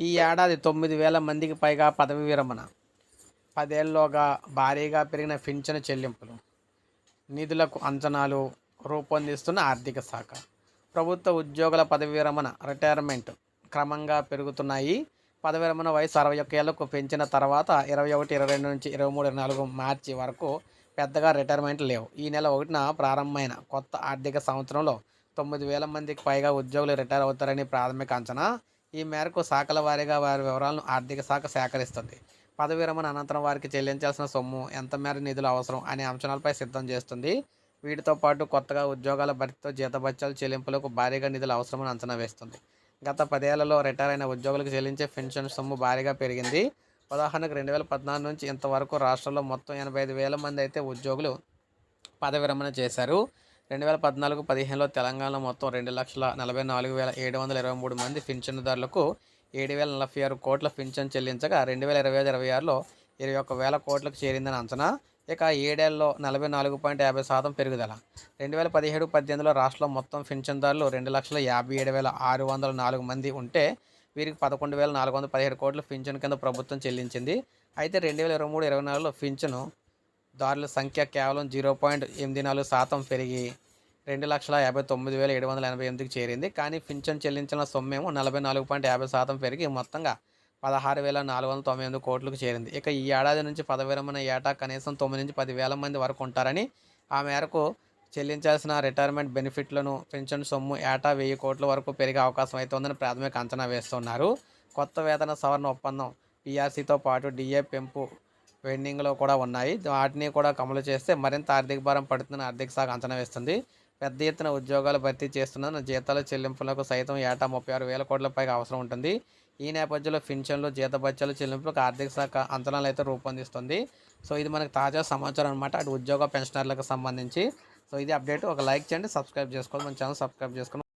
ఈ ఏడాది తొమ్మిది వేల మందికి పైగా పదవి విరమణ. పదేళ్ళలోగా భారీగా పెరిగిన పింఛను చెల్లింపులు నిధులకు అంచనాలు రూపొందిస్తున్న ఆర్థిక శాఖ. ప్రభుత్వ ఉద్యోగుల పదవి విరమణ రిటైర్మెంట్ క్రమంగా పెరుగుతున్నాయి. పదవి విరమణ వయసు అరవై ఒక్క ఏళ్ళకు పెంచిన తర్వాత ఇరవై ఒకటి ఇరవై రెండు నుంచి ఇరవై మూడు ఇరవై నాలుగు మార్చి వరకు పెద్దగా రిటైర్మెంట్ లేవు. ఈ నెల ఒకటిన ప్రారంభమైన కొత్త ఆర్థిక సంవత్సరంలో తొమ్మిది వేల మందికి పైగా ఉద్యోగులు రిటైర్ అవుతారని ప్రాథమిక అంచనా. ఈ మేరకు శాఖల వారీగా వారి వివరాలను ఆర్థిక శాఖ సేకరిస్తుంది. పదవి విరమణ అనంతరం వారికి చెల్లించాల్సిన సొమ్ము ఎంత మేర నిధులు అవసరం అనే అంచనాలపై సిద్ధం చేస్తుంది. వీటితో పాటు కొత్తగా ఉద్యోగాల భర్తీతో జీతభత్యాలు చెల్లింపులకు భారీగా నిధులు అవసరమని అంచనా వేస్తుంది. గత పదేళ్ళలో రిటైర్ అయిన ఉద్యోగులకు చెల్లించే పెన్షన్ సొమ్ము భారీగా పెరిగింది. ఉదాహరణకు రెండు వేల పద్నాలుగు నుంచి ఇంతవరకు రాష్ట్రంలో మొత్తం ఎనభై ఐదు వేల మంది అయితే ఉద్యోగులు పదవి విరమణ చేశారు. రెండు వేల పద్నాలుగు పదిహేనులో తెలంగాణలో మొత్తం రెండు లక్షల నలభై నాలుగు వేల ఏడు వందల ఇరవై మూడు మంది పింఛనుదారులకు ఏడు వేల నలభై ఆరు కోట్ల పింఛన్ చెల్లించగా రెండు వేల ఇరవై ఐదు ఇరవై ఆరులో ఇరవై ఒక్క వేల కోట్లకు చేరిందని అంచనా. ఇక ఏడేళ్ళలో నలభై నాలుగు పాయింట్ యాభై శాతం పెరుగుదల. రెండు వేల పదిహేడు పద్దెనిమిదిలో రాష్ట్రంలో మొత్తం పింఛన్దారులు రెండు లక్షల యాభై ఏడు వేల ఆరు వందల నాలుగు మంది ఉంటే వీరికి పదకొండు వేల నాలుగు వందల పదిహేడు కోట్ల పింఛన్ కింద ప్రభుత్వం చెల్లించింది. అయితే రెండు వేల ఇరవై మూడు ఇరవై నాలుగులో పింఛను దారుల సంఖ్య కేవలం జీరో పాయింట్ ఎనిమిది నాలుగు శాతం పెరిగి రెండు లక్షల యాభై తొమ్మిది వేల ఏడు వందల ఎనభై ఎనిమిదికి చేరింది. కానీ పింఛన్ చెల్లించిన సొమ్మేమో నలభై నాలుగు పాయింట్ యాభై శాతం పెరిగి మొత్తంగా పదహారు వేల నాలుగు వందల తొంభై ఎనిమిది కోట్లకు చేరింది. ఇక ఈ ఏడాది నుంచి పదవిరమైన ఏటా కనీసం తొమ్మిది నుంచి పది వేల మంది వరకు ఉంటారని ఆ మేరకు చెల్లించాల్సిన రిటైర్మెంట్ బెనిఫిట్లను పెన్షన్ సొమ్ము ఏటా వెయ్యి కోట్ల వరకు పెరిగే అవకాశం అయితే ఉందని ప్రాథమిక అంచనా వేస్తున్నారు. కొత్త వేతన సవరణ ఒప్పందం పీఆర్సీతో పాటు డిఏ పెంపు పెండింగ్లో కూడా ఉన్నాయి. వాటిని కూడా అమలు చేస్తే మరింత ఆర్థిక భారం పడుతుందని ఆర్థిక శాఖ అంచనా వేస్తుంది. పెద్ద ఎత్తున ఉద్యోగాలు భర్తీ చేస్తున్న జీతాల చెల్లింపులకు సైతం ఏటా ముప్పై ఆరు వేల కోట్ల పైగా అవసరం ఉంటుంది. ఈ నేపథ్యంలో పింఛన్లు జీతభత్యాలు చెల్లింపులకు ఆర్థిక శాఖ అంచనాలు అయితే రూపొందిస్తుంది. సో ఇది మనకు తాజా సమాచారం అనమాట అటు ఉద్యోగ పెన్షనర్లకు సంబంధించి. సో ఇది అప్డేట్. ఒక లైక్ చేయండి సబ్స్క్రైబ్ చేసుకోండి. మన ఛానల్ సబ్స్క్రైబ్ చేసుకోండి